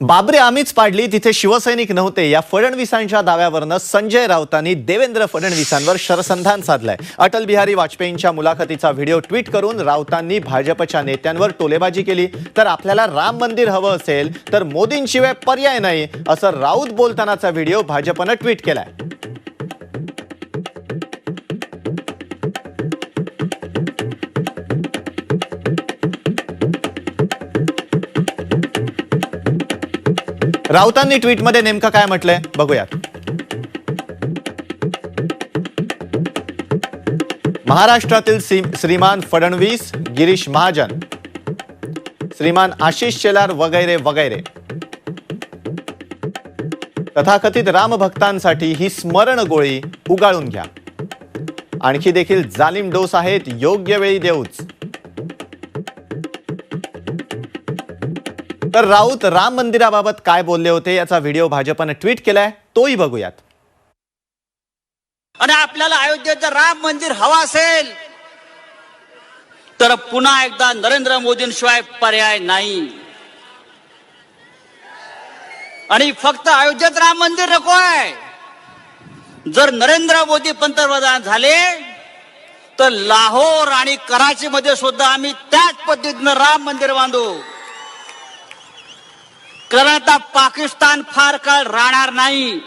बाबरी आम्हीच पाडली तिथे शिवसैनिक नव्हते. या फडणवीसांच्या दाव्यावरनं संजय राऊतांनी देवेंद्र फडणवीसांवर शरसंधान साधलंय. अटल बिहारी वाजपेयींच्या मुलाखतीचा व्हिडिओ ट्विट करून राऊतांनी भाजपच्या नेत्यांवर टोलेबाजी केली. तर आपल्याला राम मंदिर हवं असेल तर मोदींशिवाय पर्याय नाही असं राऊत बोलतानाचा व्हिडिओ भाजपनं ट्विट केलाय. राऊतांनी ट्विटमध्ये नेमकं काय म्हटलंय? बघूयात. महाराष्ट्रातील श्रीमान फडणवीस गिरीश महाजन श्रीमान आशिष शेलार वगैरे वगैरे. तथाकथित रामभक्तांसाठी ही स्मरण गोळी उगाळून घ्या. आणखी देखील जालिम डोस आहेत योग्य वेळी देऊच. तर राऊत राम मंदिराबाबत काय बोलले होते याचा व्हिडिओ भाजपनं ट्विट केलाय तोही बघूयात. आणि आपल्याला अयोध्येचं राम मंदिर हवं असेल तर पुन्हा एकदा नरेंद्र मोदींशिवाय पर्याय नाही. आणि फक्त अयोध्येत राम मंदिर नको आहे. जर नरेंद्र मोदी पंतप्रधान झाले तर लाहोर आणि कराची मध्ये सुद्धा आम्ही त्याच पद्धतीनं राम मंदिर बांधू. कारण आता पाकिस्तान फार काळ राहणार नाही.